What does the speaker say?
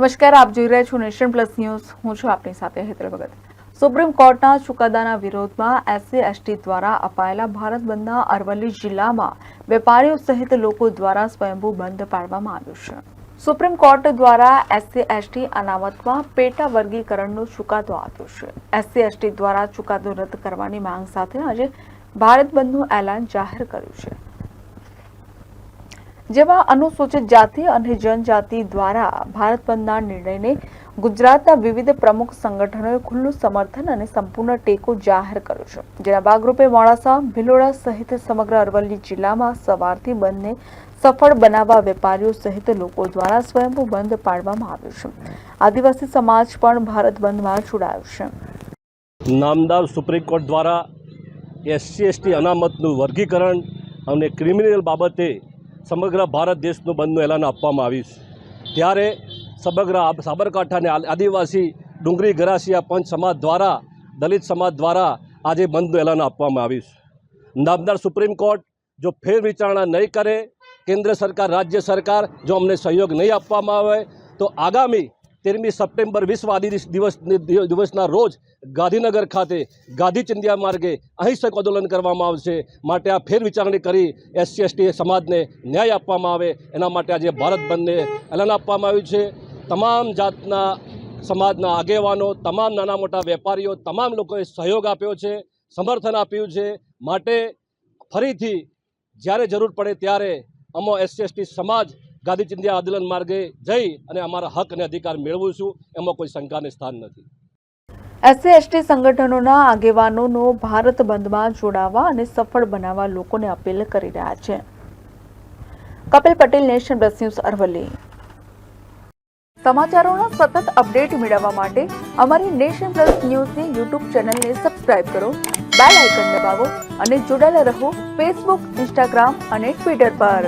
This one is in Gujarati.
નમસ્કાર, આપ જોઈ રહ્યા છો નેશન પ્લસ ન્યૂઝ. હું છું આપની સાથે હેતલ ભગત. સુપ્રીમ કોર્ટના ચુકાદાના વિરોધમાં એસસી, એસટી દ્વારા અપાયેલા ભારત બંધના અરવલ્લી જિલ્લામાં વેપારીઓ સહિત લોકો દ્વારા સ્વયંભૂ બંધ પાડવામાં આવ્યું છે. સુપ્રીમ કોર્ટ દ્વારા એસસી, એસટી અનામતમાં પેટા વર્ગીકરણનો ચુકાદો આપ્યો છે. એસસી, એસટી દ્વારા ચુકાદો રદ કરવાની માંગ સાથે આજે ભારત બંધનું એલાન જાહેર કર્યું છે. જેમાં અનુસૂચિત જાતિ અને જનજાતિ દ્વારા ભારત બંધના નિર્ણયને ગુજરાતના વિવિધ પ્રમુખ સંગઠનોએ ખુલ્લું સમર્થન અને સંપૂર્ણ ટેકો જાહેર કર્યો છે. જેના ભાગરૂપે મોડાસા, ભિલોડા સહિત સમગ્ર અરવલ્લી જિલ્લામાં સવારથી બંધને સફળ બનાવવા વેપારીઓ સહિત લોકો દ્વારા સ્વયંભૂ બંધ પાડવામાં આવ્યો છે. આદિવાસી સમાજ પણ ભારત બંધમાં જોડાયો છે. નામદાર સુપ્રીમ કોર્ટ દ્વારા એસસી, એસટી અનામતનું વર્ગીકરણ અને ક્રિમિનલ બાબતે સમગ્ર ભારત દેશનું બંધનું એલાન આપવામાં આવ્યું ત્યારે સમગ્ર આ- સાબરકાંઠા અને આ- આદિવાસી ડુંગરી ગરાસિયા પંચ સમાજ દ્વારા, દલિત સમાજ દ્વારા આજે બંધનું એલાન આપવામાં આવ્યું નામદાર સુપ્રીમ કોર્ટ જો ફેર વિચારણા નહીં કરે, કેન્દ્ર સરકાર, રાજ્ય સરકાર જો અમને સહયોગ નહીં આપવામાં આવે, તો આગામી તેરમી સપ્ટેમ્બર વિશ્વ આદિ દિવસ દિવસના રોજ ગાંધીનગર ખાતે ગાંધી ચિંધ્યા માર્ગે અહિંસક આંદોલન કરવામાં આવશે. માટે આ ફેરવિચારણી કરી એસસી, એસટી સમાજને ન્યાય આપવામાં આવે. એના માટે આજે ભારત બંધને એલાન આપવામાં આવ્યું છે. તમામ જાતના સમાજના આગેવાનો, તમામ નાના મોટા વેપારીઓ, તમામ લોકોએ સહયોગ આપ્યો છે, સમર્થન આપ્યું છે. માટે ફરીથી જ્યારે જરૂર પડે ત્યારે અમો એસસી, એસટી સમાજ ગાંધી ચિંધ્યા આંદોલન માર્ગે જઈ અને અમારા હક અને અધિકાર મેળવીશું એમાં કોઈ શંકાને સ્થાન નથી. એસસી એસટી સંગઠનોના આગેવાનોનો ભારત બંધમાં જોડાવા અને સફળ બનાવવા લોકોને અપીલ કરી રહ્યા છે. Kapil Patel, Nation Plus News, Aravalli. સમાચારોના સતત અપડેટ મેળવવા માટે અમારી નેશન પ્લસ ન્યૂઝની યુટ્યુબ ચેનલને સબસ્ક્રાઇબ કરો, બેલ આઇકન દબાવો અને જોડાયેલા રહો ફેસબુક, ઇન્સ્ટાગ્રામ અને ટ્વિટર પર.